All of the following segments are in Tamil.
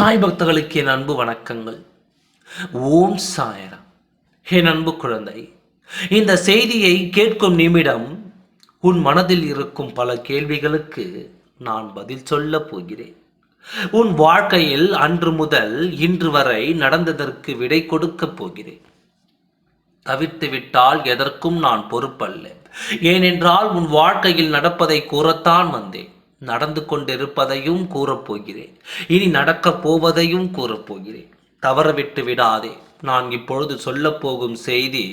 சாய் பக்தர்களுக்கு என் அன்பு வணக்கங்கள். ஓம் சாயரா என் அன்பு குழந்தை இந்த செய்தியை கேட்கும் நிமிடம் உன் மனதில் இருக்கும் பல கேள்விகளுக்கு நான் பதில் சொல்லப் போகிறேன். உன் வாழ்க்கையில் அன்று முதல் இன்று வரை நடந்ததற்கு விடை கொடுக்கப் போகிறேன். தவிர்த்து விட்டால் எதற்கும் நான் பொறுப்பல்ல. ஏனென்றால் உன் வாழ்க்கையில் நடப்பதை கூறத்தான் வந்தேன். நடந்து கொண்டிருப்பதையும் கூறப்போகிறேன் இனி நடக்கப் போவதையும் கூறப்போகிறேன் தவறவிட்டு விடாதே. நான் இப்பொழுது சொல்லப்போகும் செய்தி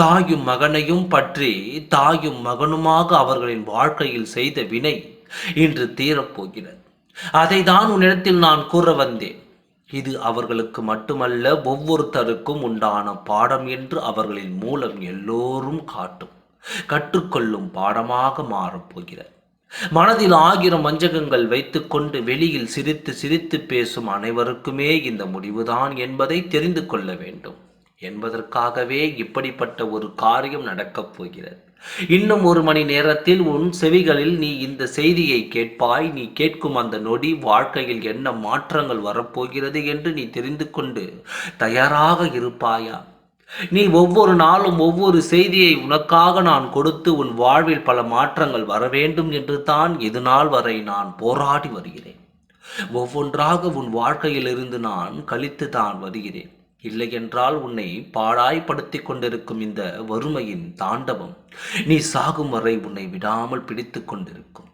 தாயும் மகனையும் பற்றி தாயும் மகனுமாக அவர்களின் வாழ்க்கையில் செய்த வினை இன்று தீரப்போகிறது அதை தான் உன்னிடத்தில் நான் கூற வந்தேன். இது அவர்களுக்கு மட்டுமல்ல ஒவ்வொருத்தருக்கும் உண்டான பாடம் என்று அவர்களின் மூலம் எல்லோரும் காட்டும். கற்றுக்கொள்ளும் பாடமாக மாறப்போகிறது மனதில் ஆகிற வஞ்சகங்கள் வைத்துக்கொண்டு வெளியில் சிரித்து சிரித்து பேசும் அனைவருக்குமே இந்த முடிவுதான் என்பதை தெரிந்து கொள்ள வேண்டும். என்பதற்காகவே இப்படிப்பட்ட ஒரு காரியம் நடக்கப் போகிறது. இன்னும் ஒரு மணி நேரத்தில் உன் செவிகளில் நீ இந்த செய்தியை கேட்பாய். நீ கேட்கும் அந்த நொடி வாழ்க்கையில் என்ன மாற்றங்கள் வரப்போகிறது என்று நீ தெரிந்து கொண்டு தயாராக இருப்பாயா? நீ ஒவ்வொரு நாளும் ஒவ்வொரு செய்தியை உனக்காக நான் கொடுத்து உன் வாழ்வில் பல மாற்றங்கள் வர வேண்டும் என்று தான் இது நாள் வரை நான் போராடி வருகிறேன். ஒவ்வொன்றாக உன் வாழ்க்கையிலிருந்து நான் கழித்து தான் வருகிறேன். இல்லையென்றால் உன்னை பாழாய்ப்படுத்தி கொண்டிருக்கும் இந்த வறுமையின் தாண்டவம் நீ சாகும் வரை உன்னை விடாமல் பிடித்து கொண்டிருக்கும்.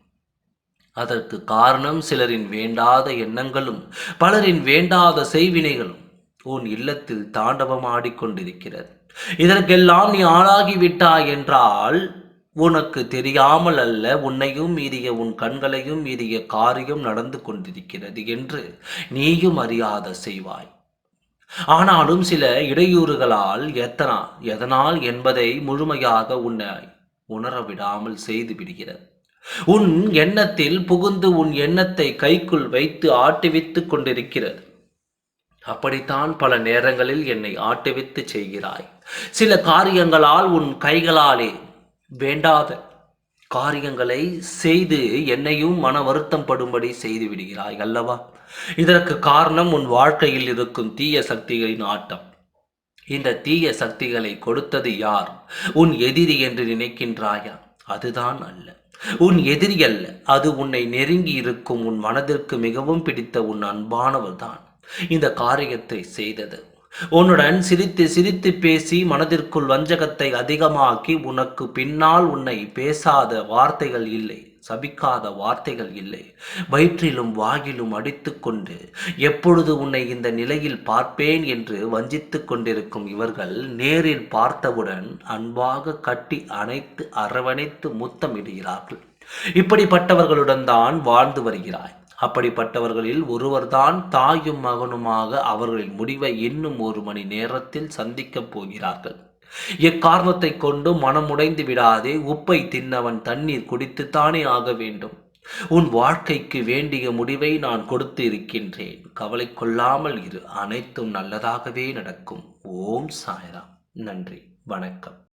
அதற்கு காரணம் சிலரின் வேண்டாத எண்ணங்களும் பலரின் வேண்டாத செய்வினைகளும் உன் இல்லத்தில் தாண்டவம் ஆடிக்கொண்டிருக்கிறது இதற்கெல்லாம் நீ ஆளாகிவிட்டாய் என்றால் உனக்கு தெரியாமல் அல்ல உன்னையும் மீறிய உன் கண்களையும் மீறிய காரியம் நடந்து கொண்டிருக்கிறது என்று நீயும் அறியாத செய்வாய். ஆனாலும் சில இடையூறுகளால் எத்தனா எதனால் என்பதை முழுமையாக உன்னை உணர விடாமல் செய்து விடுகிறது. உன் எண்ணத்தில் புகுந்து உன் எண்ணத்தை கைக்குள் வைத்து ஆட்டுவித்துக் கொண்டிருக்கிறது. அப்படித்தான் பல நேரங்களில் என்னை ஆட்டுவித்து செய்கிறாய். சில காரியங்களால் உன் கைகளாலே வேண்டாத காரியங்களை செய்து என்னையும் மன வருத்தம் படும்படி செய்து விடுகிறாய் அல்லவா? இதற்கு காரணம் உன் வாழ்க்கையில் இருக்கும் தீய சக்திகளின் ஆட்டம். இந்த தீய சக்திகளை கொடுத்தது யார்? உன் எதிரி என்று நினைக்கின்றாயா? அதுதான் அல்ல. உன் எதிரி அல்ல. அது உன்னை நெருங்கி இருக்கும் உன் மனதிற்கு மிகவும் பிடித்த உன் அன்பானவர் தான் இந்த காரியத்தை செய்தது. உன்னுடன் சிரித்து சிரித்து பேசி மனதிற்குள் வஞ்சகத்தை அதிகமாக்கி உனக்கு பின்னால் உன்னை பேசாத வார்த்தைகள் இல்லை சபிக்காத வார்த்தைகள் இல்லை. வயிற்றிலும் வாயிலும் அடித்துக்கொண்டு எப்பொழுது உன்னை இந்த நிலையில் பார்ப்பேன்? என்று வஞ்சித்து கொண்டிருக்கும் இவர்கள் நேரில் பார்த்தவுடன் அன்பாக கட்டி அணைத்து அரவணைத்து முத்தமிடுகிறார்கள். இப்படிப்பட்டவர்களுடன் தான் வாழ்ந்து வருகிறாய். அப்படிப்பட்டவர்களில் ஒருவர்தான் தாயும் மகனுமாக அவர்களின் முடிவை இன்னும் ஒரு மணி நேரத்தில் சந்திக்கப் போகிறார்கள். எக்காரணத்தை கொண்டு மனமுடைந்து விடாதே உப்பை தின்னவன் தண்ணீர் குடித்துத்தானே ஆக வேண்டும். உன் வாழ்க்கைக்கு வேண்டிய முடிவை நான் கொடுத்து இருக்கின்றேன் கவலை கொள்ளாமல் இரு அனைத்தும் நல்லதாகவே நடக்கும். ஓம் சாய்ராம். நன்றி வணக்கம்.